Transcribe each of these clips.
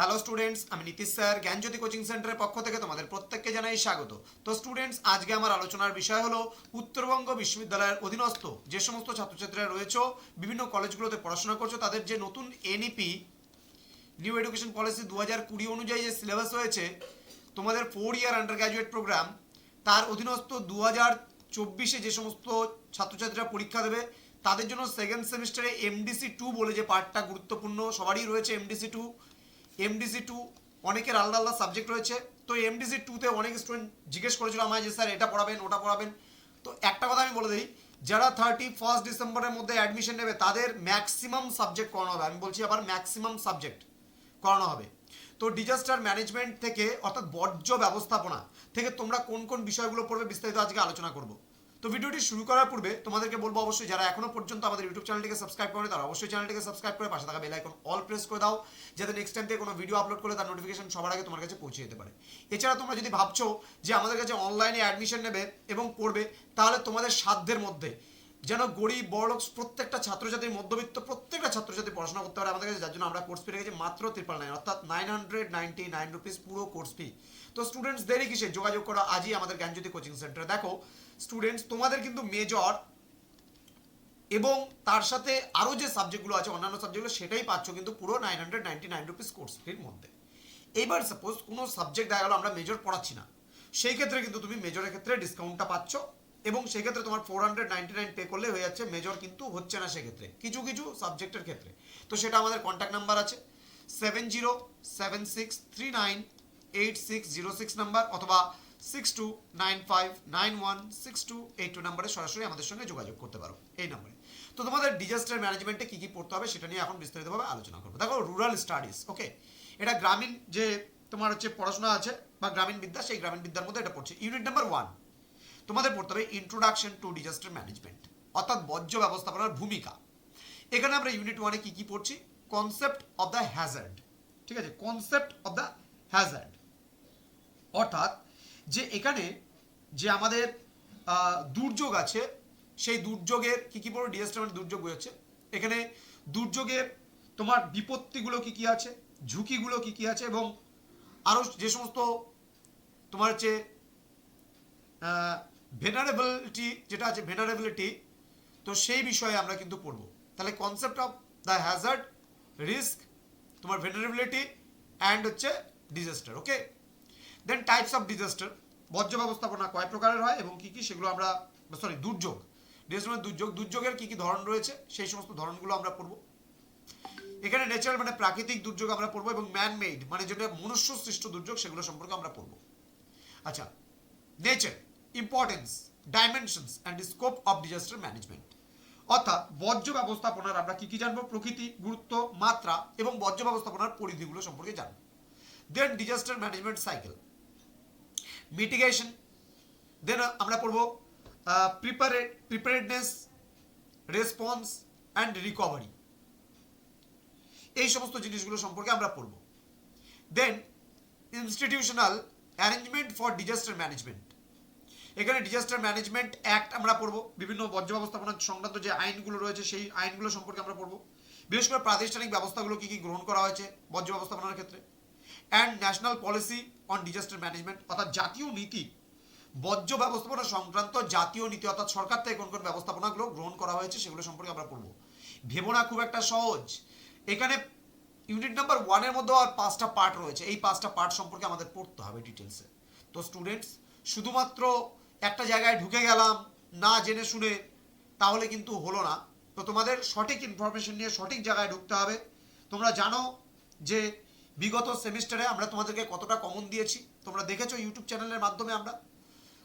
Hello students আমি Nitish sir, জ্ঞানজ্যোতি coaching সেন্টারের পক্ষ থেকে তোমাদের প্রত্যেককে জানাই স্বাগত। তো স্টুডেন্টস আজকে আমার আলোচনার বিষয় হলো উত্তরবঙ্গ বিশ্ববিদ্যালয়ের অধীনস্থ যে সমস্ত ছাত্রছাত্রীরা রয়েছে, বিভিন্ন কলেজগুলোতে পড়াশোনা করছ, তাদের যে নতুন এনইপি নিউ এডুকেশন পলিসি দু হাজার কুড়ি অনুযায়ী যে সিলেবাস হয়েছে তোমাদের four year undergraduate programme তার অধীনস্থ দু হাজার চব্বিশে যে সমস্ত ছাত্রছাত্রীরা পরীক্ষা দেবে, তাদের জন্য সেকেন্ড সেমিস্টারে এমডিসি টু বলে যে পার্টটা গুরুত্বপূর্ণ, সবারই রয়েছে এমডিসি টু এমডিসি টু অনেকের আলাদা আলাদা সাবজেক্ট রয়েছে। তো এমডিসি টুতে অনেক স্টুডেন্ট জিজ্ঞেস করেছিল আমায় যে, স্যার, এটা পড়াবেন, ওটা পড়াবেন? তো একটা কথা আমি বলে দিই, যারা থার্টি ফার্স্ট ডিসেম্বরের মধ্যে অ্যাডমিশন নেবে, তাদের ম্যাক্সিমাম সাবজেক্ট করানো হবে। আমি বলছি আবার ম্যাক্সিমাম সাবজেক্ট করানো হবে। তো ডিজাস্টার ম্যানেজমেন্ট থেকে, অর্থাৎ বর্জ্য ব্যবস্থাপনা থেকে তোমরা কোন কোন বিষয়গুলো পড়বে বিস্তারিত আজকে আলোচনা করব। তো ভিডিওটি শুরু করার পূর্বে তোমাদেরকে বলব অবশ্যই, যারা এখনও পর্যন্ত আমাদের ইউটিউব চ্যানেলটিকে সাবস্ক্রাইব করে তারা অবশ্যই চ্যানেলটিকে সাবস্ক্রাইব করে পাশে থাকা বেল আইকন অল প্রেস করে দাও, যাতে নেক্সট টাইম থেকে কোনো ভিডিও আপলোড করে তার নোটিফিকেশন সবার আগে তোমার কাছে পৌঁছে যেতে পারে। এছাড়া তোমরা যদি ভাবছ যে আমাদের কাছে অনলাইনে অ্যাডমিশন নেবে এবং পড়বে তাহলে তোমাদের সাধ্যের মধ্যে যেন গরিব বড়লোক প্রত্যেকটা ছাত্রছাত্রী মধ্যবিত্ত প্রত্যেকটা ছাত্রছাত্রী পড়াশোনা করতে পারে। আমাদের কাছে যার জন্য আমরা কোর্স ফি রেখেছি মাত্র ত্রিপাল নাইন অর্থাৎ nine hundred ninety nine rupees পুরো কোর্স ফি তো স্টুডেন্টস দেরি কিসে? যোগাযোগ করো, আজই আমাদের জ্ঞানজ্যোতি কোচিং সেন্টারে দেখো স্টুডেন্টস তোমাদের কিন্তু মেজর এবং তার সাথে আরও যে সাবজেক্টগুলো আছে, অন্যান্য সাবজেক্টগুলো সেটাই পাচ্ছ কিন্তু পুরো nine hundred ninety nine rupees course ফির মধ্যে। এইবার সাপোজ কোনো সাবজেক্ট দেখা গেলো, আমরা মেজর পড়াচ্ছি না। সেই ক্ষেত্রে কিন্তু তুমি মেজরের ক্ষেত্রে ডিসকাউন্টটা পাচ্ছ। এবং সেক্ষেত্রে তোমার four hundred ninety nine pay করলে হয়ে যাচ্ছে মেজর কিন্তু হচ্ছে না সেক্ষেত্রে। কিছু কিছু সাবজেক্টের ক্ষেত্রে। তো সেটা আমাদের কন্ট্যাক্ট নাম্বার আছে seven zero seven six three nine eight six zero six number অথবা six two nine five nine one six two eight two নাম্বারে সরাসরি আমাদের সঙ্গে যোগাযোগ করতে পারো এই নাম্বারে। তো তোমাদের ডিজাস্টার ম্যানেজমেন্টে কী কী পড়তে হবে সেটা নিয়ে এখন বিস্তারিতভাবে আলোচনা করব। দেখো রুরাল স্টাডিজ ওকে এটা গ্রামীণ যে তোমার হচ্ছে পড়াশোনা আছে বা গ্রামীণ বিদ্যা, সেই গ্রামীণ বিদ্যার মধ্যে এটা পড়ছে। ইউনিট নাম্বার ওয়ান তোমাদের পড়তে হবে ইন্ট্রোডাকশন টু ডিজাস্টার ম্যানেজমেন্ট অর্থাৎ বর্জ্য ব্যবস্থাপনার ভূমিকা। এখানে আমরা ইউনিট ওয়ানে কি কি পড়ছি? কনসেপ্ট অফ দ্য হ্যাজার্ড ঠিক আছে? কনসেপ্ট অফ দ্য হ্যাজার্ড অর্থাৎ যে এখানে যে আমাদের দুর্যোগ আছে, সেই দুর্যোগের কি কি পড়ো ডিজাস্টার মানে দুর্যোগ বোঝাচ্ছে। এখানে দুর্যোগের তোমার বিপত্তিগুলো কি কি আছে, ঝুঁকিগুলো কি কি আছে এবং আরও যে সমস্ত তোমার হচ্ছে ভেনারেবিলিটি যেটা আছে ভেনারেবিলিটি তো সেই বিষয়ে আমরা কিন্তু পড়ব। তাহলে concept of the hazard risk তোমার ভেনারেবিলিটি অ্যান্ড হচ্ছে disaster okay then types of disaster বর্জ্য ব্যবস্থাপনা কয় প্রকারের হয় এবং কি কি সেগুলো আমরা সরি দুর্যোগ। ডিজাস্টার মানে দুর্যোগ। দুর্যোগের কি কি ধরন রয়েছে সেই সমস্ত ধরনগুলো আমরা পড়ব। এখানে ন্যাচারাল মানে প্রাকৃতিক দুর্যোগ আমরা পড়ব এবং ম্যান মেড মানে যেটা মনুষ্য সৃষ্ট দুর্যোগ সেগুলো সম্পর্কে আমরা পড়ব। আচ্ছা nature importance dimensions and scope of disaster management অর্থাৎ বর্জ্য ব্যবস্থাপনার আমরা কি কি জানব? প্রকৃতি, গুরুত্ব, মাত্রা এবং বর্জ্য ব্যবস্থাপনার পরিধিগুলো সম্পর্কে জানব। Then disaster management cycle mitigation then আমরা পড়ব prepare preparedness response and recovery এই সমস্ত জিনিসগুলো সম্পর্কে আমরা পড়ব। Then institutional arrangement for disaster management এখানে ডিজাস্টার ম্যানেজমেন্ট অ্যাক্ট আমরা পড়ব। বিভিন্ন বর্জ্য ব্যবস্থাপনা সংক্রান্ত যে আইনগুলো রয়েছে, সেই আইনগুলো সম্পর্কে আমরা পড়ব। বিশেষ করে প্রাতিষ্ঠানিক ব্যবস্থাগুলো কী কী গ্রহণ করা হয়েছে বর্জ্য ব্যবস্থাপনার ক্ষেত্রে। And national policy on disaster management অর্থাৎ জাতীয় নীতি। বর্জ্য ব্যবস্থাপনা সংক্রান্ত জাতীয় নীতি, অর্থাৎ সরকার থেকে কোন কোন ব্যবস্থাপনাগুলো গ্রহণ করা হয়েছে সেগুলো সম্পর্কে আমরা পড়ব। ভেবো না খুব একটা সহজ। এখানে ইউনিট নাম্বার ওয়ানের মধ্যে আর পাঁচটা পার্ট রয়েছে। এই পাঁচটা পার্ট সম্পর্কে আমাদের পড়তে হবে ডিটেলসে তো স্টুডেন্টস শুধুমাত্র একটা জায়গায় ঢুকে গেলাম, না জেনে শুনে, তাহলে কিন্তু হলো না। তো তোমাদের সঠিক ইনফরমেশন নিয়ে সঠিক জায়গায় ঢুকতে হবে। তোমরা জানো যে বিগত সেমিস্টারে আমরা তোমাদেরকে কতটা কমন দিয়েছি। তোমরা দেখেছ ইউটিউব চ্যানেলের মাধ্যমে আমরা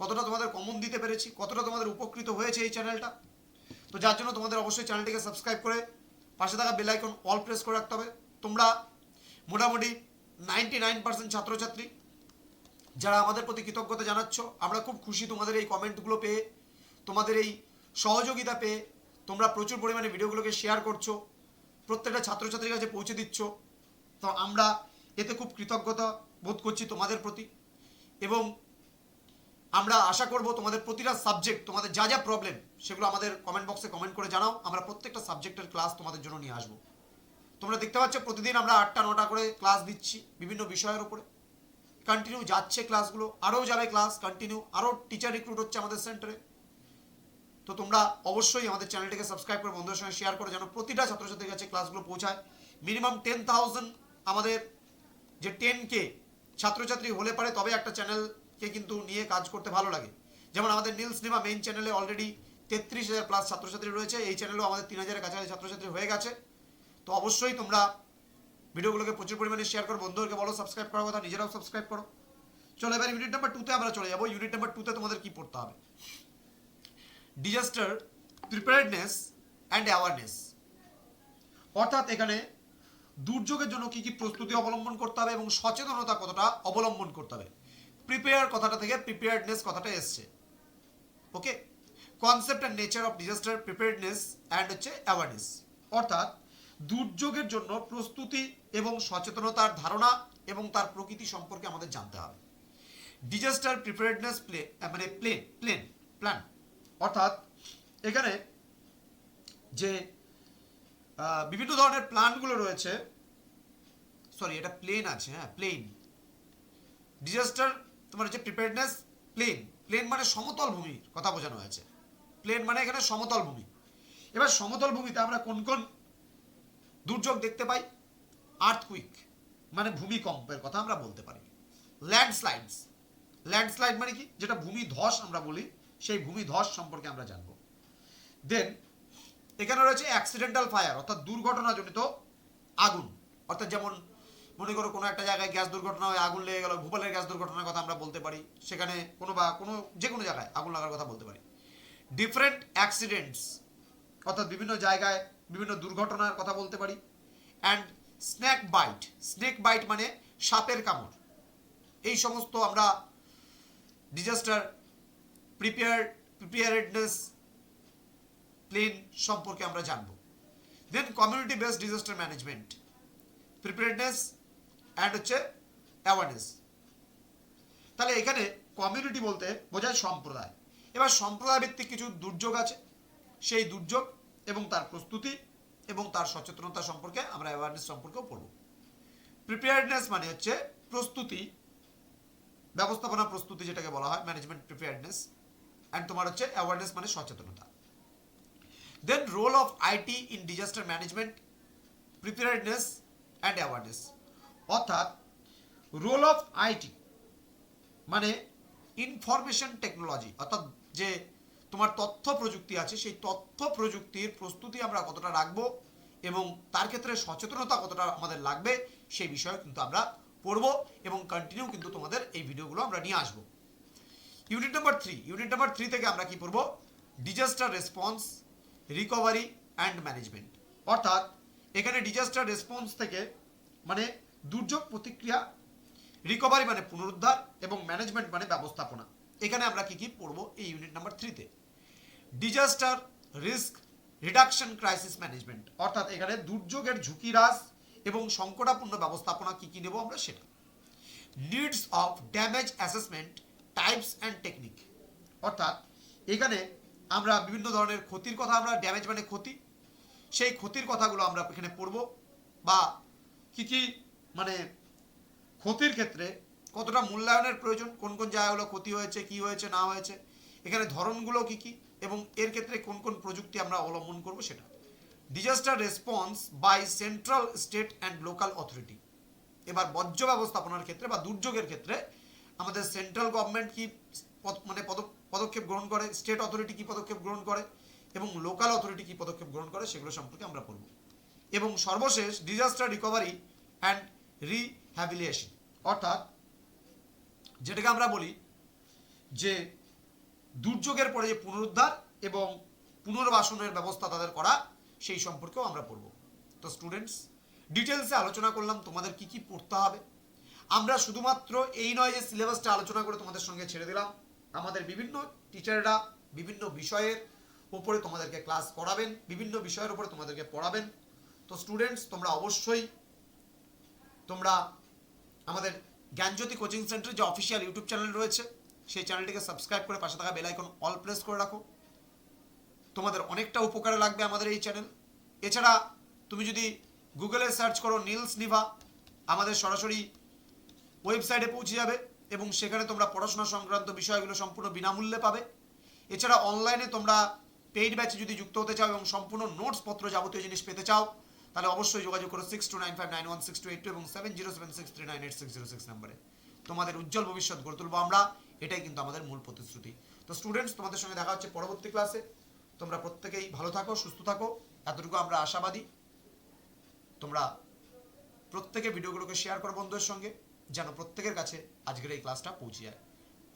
কতটা তোমাদের কমন দিতে পেরেছি, কতটা তোমাদের উপকৃত হয়েছে এই চ্যানেলটা তো যার জন্য তোমাদের অবশ্যই চ্যানেলটিকে সাবস্ক্রাইব করে পাশে থাকা বেল আইকন অল প্রেস করে রাখতে হবে। তোমরা মোটামুটি নাইনটি নাইন পার্সেন্ট ছাত্রছাত্রী যারা আমাদের প্রতি কৃতজ্ঞতা জানাচ্ছ, আমরা খুব খুশি তোমাদের এই কমেন্টগুলো পেয়ে, তোমাদের এই সহযোগিতা পেয়ে, তোমরা প্রচুর পরিমাণে ভিডিওগুলোকে শেয়ার করছ, প্রত্যেকটা ছাত্রছাত্রীর কাছে পৌঁছে দিচ্ছ। তো আমরা এতে খুব কৃতজ্ঞতা বোধ করছি তোমাদের প্রতি এবং আমরা আশা করব তোমাদের প্রতিটা সাবজেক্ট তোমাদের যা যা প্রবলেম সেগুলো আমাদের কমেন্ট বক্সে কমেন্ট করে জানাও। আমরা প্রত্যেকটা সাবজেক্টের ক্লাস তোমাদের জন্য নিয়ে আসব। তোমরা দেখতে পাচ্ছ, প্রতিদিন আমরা আটটা, নটা করে ক্লাস দিচ্ছি বিভিন্ন বিষয়ের উপরে। কন্টিনিউ যাচ্ছে ক্লাসগুলো আরও যাবে ক্লাস কন্টিনিউ আরও টিচার রিক্রুট হচ্ছে আমাদের সেন্টারে তো তোমরা অবশ্যই আমাদের চ্যানেলটিকে সাবস্ক্রাইব করে বন্ধুদের সঙ্গে শেয়ার করে যেন প্রতিটা ছাত্রছাত্রীর কাছে ক্লাসগুলো পৌঁছায়। মিনিমাম টেন থাউজেন্ড আমাদের যে টেন কে ছাত্রছাত্রী হলে পারে, তবে একটা চ্যানেলকে কিন্তু নিয়ে কাজ করতে ভালো লাগে। যেমন আমাদের নীল সিনেমা মেইন চ্যানেলে অলরেডি তেত্রিশ হাজার প্লাস ছাত্রছাত্রী রয়েছে, এই চ্যানেলেও আমাদের তিন হাজারের কাছাকাছি ছাত্রছাত্রী হয়ে গেছে। তো অবশ্যই তোমরা ভিডিওগুলোকে প্রচুর পরিমাণে শেয়ার করো, বন্ধুদেরকে বলো সাবস্ক্রাইব করার কথা, নিজেরাও সাবস্ক্রাইব করো। চলো, এবার ইউনিট নাম্বার টুতে আমরা চলে যাব। ইউনিট নাম্বার টুতে তোমাদের কি পড়তে হবে? ডিজাস্টার প্রিপারেডনেস অ্যান্ড অ্যাওয়ারনেস অর্থাৎ এখানে দুর্যোগের জন্য কি কি প্রস্তুতি অবলম্বন করতে হবে এবং সচেতনতা কতটা অবলম্বন করতে হবে? প্রিপেয়ার কথাটা থেকে প্রিপেয়ারনেস কথাটা এসছে। Okay concept and nature of disaster preparedness and হচ্ছে অ্যাওয়ারনেস অর্থাৎ দুর্যোগের জন্য প্রস্তুতি এবং সচেতনতার ধারণা এবং তার প্রকৃতি সম্পর্কে আমাদের জানতে হবে। ডিজাস্টার প্রিপেয়ারনেস প্লে মানে প্লেন প্লেন প্ল্যান অর্থাৎ এখানে যে বিভিন্ন ধরনের প্ল্যানগুলো রয়েছে সরি এটা প্লেন আছে হ্যাঁ প্লেন ডিজাস্টার তোমার হচ্ছে প্রিপেয়ারনেস প্লেন প্লেন মানে সমতল ভূমির কথা বোঝানো হয়েছে। প্লেন মানে এখানে সমতল ভূমি। এবার সমতল ভূমিতে আমরা কোন কোন দুর্যোগ দেখতে পাই আর্থকুইক মানে ভূমিকম্পের কথা আমরা বলতে পারি। ল্যান্ডস্লাইডস ল্যান্ডস্লাইড মানে কি? যেটা ভূমি ধস আমরা বলি, সেই ভূমি ধস সম্পর্কে আমরা জানব। দেন এখানে রয়েছে অ্যাক্সিডেন্টাল ফায়ার অর্থাৎ দুর্ঘটনাজনিত আগুন। অর্থাৎ যেমন মনে করো কোনো একটা জায়গায় গ্যাস দুর্ঘটনা হয়ে, আগুন লেগে গেল, ভূপালের গ্যাস দুর্ঘটনার কথা আমরা বলতে পারি। সেখানে কোনো বা কোনো যে কোনো জায়গায় আগুন লাগার কথা বলতে পারি। ডিফারেন্ট অ্যাক্সিডেন্টস অর্থাৎ বিভিন্ন জায়গায় বিভিন্ন দুর্ঘটনার কথা বলতে পারি। And snack bite snake bite মানে সাপের কামড়। এই সমস্ত আমরা ডিজাস্টার প্রিপেয়ার প্রিপেয়ারেডনেস প্লেন সম্পর্কে আমরা জানব। Then community based disaster management preparedness and হচ্ছে অ্যাওয়ারনেস তাহলে এখানে কমিউনিটি বলতে বোঝায় সম্প্রদায়। এবার সম্প্রদায় ভিত্তিক কিছু দুর্যোগ আছে। সেই দুর্যোগ এবং তার প্রস্তুতি এবং তার সচেতনতা সম্পর্কে আমরা অ্যাওয়ারনেস সম্পর্কেও পড়ব। প্রিপেয়ারনেস মানে হচ্ছে প্রস্তুতি, ব্যবস্থাপনা প্রস্তুতি যেটাকে বলা হয় ম্যানেজমেন্ট প্রিপেয়ারনেস অ্যান্ড তোমার হচ্ছে অ্যাওয়ারনেস মানে সচেতনতা। Then role of IT in disaster management preparedness and awareness অর্থাৎ রোল অফ আইটি মানে ইনফরমেশন টেকনোলজি অর্থাৎ যে তোমার তথ্য প্রযুক্তি আছে, সেই তথ্য প্রযুক্তির প্রস্তুতি আমরা কতটা রাখব এবং তার ক্ষেত্রে সচেতনতা কতটা আমাদের লাগবে, সেই বিষয়ে কিন্তু আমরা পড়ব এবং কন্টিনিউ কিন্তু তোমাদের এই ভিডিওগুলো আমরা নিয়ে আসব। Unit number three unit number three থেকে আমরা কি পড়ব? Disaster response recovery and management অর্থাৎ এখানে ডিজাস্টার রেসপন্স থেকে মানে দুর্যোগ প্রতিক্রিয়া রিকভারি মানে পুনরুদ্ধার এবং ম্যানেজমেন্ট মানে ব্যবস্থাপনা। এখানে আমরা কি কি পড়ব? এই ইউনিট নাম্বার থ্রিতে disaster risk reduction crisis management অর্থাৎ এখানে দুর্যোগের ঝুঁকি হ্রাস এবং সংকটাপূর্ণ ব্যবস্থাপনা কি কি নেব আমরা সেটা। Needs of damage assessment types and technique অর্থাৎ এখানে আমরা বিভিন্ন ধরনের ক্ষতির কথা আমরা ড্যামেজ মানে ক্ষতি, সেই ক্ষতির কথাগুলো আমরা এখানে পড়ব বা কি কি মানে ক্ষতির ক্ষেত্রে কতটা মূল্যায়নের প্রয়োজন? কোন কোন জায়গাগুলো ক্ষতি হয়েছে, কি হয়েছে, না হয়েছে? এখানে ধরনগুলো কি কি? এবং এর ক্ষেত্রে কোন কোন প্রযুক্তি আমরা অবলম্বন করব সেটা। Disaster response by central state and local authority এবার বর্জ্য ব্যবস্থাপনার ক্ষেত্রে বা দুর্যোগের ক্ষেত্রে আমাদের সেন্ট্রাল গভর্নমেন্ট কি মানে পদ- পদক্ষেপ গ্রহণ করে? স্টেট অথরিটি কি পদক্ষেপ গ্রহণ করে? এবং লোকাল অথরিটি কি পদক্ষেপ গ্রহণ করে? সেগুলো সম্পর্কে আমরা পড়ব। এবং সর্বশেষ ডিজাস্টার রিকভারি অ্যান্ড রিহ্যাবিলিয়েশন অর্থাৎ যেটাকে আমরা বলি যে দুর্যোগের পরে যে পুনরুদ্ধার এবং পুনর্বাসনের ব্যবস্থা তাদের করা, সেই সম্পর্কেও আমরা পড়ব। তো স্টুডেন্টস ডিটেলসে আলোচনা করলাম, তোমাদের কি কি পড়তে হবে? আমরা শুধুমাত্র এই নয় যে সিলেবাসটা আলোচনা করে তোমাদের সঙ্গে ছেড়ে দিলাম। আমাদের বিভিন্ন টিচাররা বিভিন্ন বিষয়ের উপরে তোমাদেরকে ক্লাস করাবেন বিভিন্ন বিষয়ের উপরে তোমাদেরকে পড়াবেন। তো স্টুডেন্টস তোমরা অবশ্যই, তোমরা আমাদের জ্ঞানজ্যোতি কোচিং সেন্টার যে অফিসিয়াল ইউটিউব চ্যানেল রয়েছে, সেই চ্যানেলটিকে সাবস্ক্রাইব করে পাশে থাকা বেল আইকন অল প্রেস করে রাখো। তোমাদের অনেকটা উপকারে লাগবে আমাদের এই চ্যানেল। এছাড়া তুমি যদি গুগলে সার্চ করো নীলস নিভা, আমাদের সরাসরি ওয়েবসাইটে পৌঁছে যাবে এবং সেখানে তোমরা পড়াশোনা সংক্রান্ত বিষয়গুলো সম্পূর্ণ বিনামূল্যে পাবে। এছাড়া অনলাইনে তোমরা পেইড ব্যাচে যদি যুক্ত হতে চাও এবং সম্পূর্ণ নোটস পত্র যাবতীয় জিনিস পেতে চাও তাহলে অবশ্যই যোগাযোগ করো six two nine five nine one six two eight two এবং seven zero seven six three nine eight six zero six নাম্বারে। তোমাদের উজ্জ্বল ভবিষ্যৎ গড়ে তুলবো আমরা, এটাই কিন্তু আমাদের মূল প্রতিশ্রুতি। তো স্টুডেন্টস তোমাদের সঙ্গে দেখা হচ্ছে পরবর্তী ক্লাসে তোমরা প্রত্যেকেই ভালো থাকো, সুস্থ থাকো। এতটুকু আমরা আশাবাদী। তোমরা প্রত্যেকে ভিডিওগুলোকে শেয়ার করো বন্ধুদের সঙ্গে, যেন প্রত্যেকের কাছে আজকের এই ক্লাসটা পৌঁছে যায়।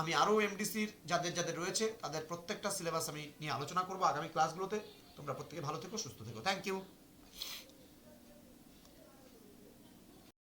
আমি আরও এমডিসির যাদের যাদের রয়েছে, তাদের প্রত্যেকটা সিলেবাস আমি নিয়ে আলোচনা করব আগামী ক্লাসগুলোতে তোমরা প্রত্যেকে ভালো থেকো, সুস্থ থেকো। Thank you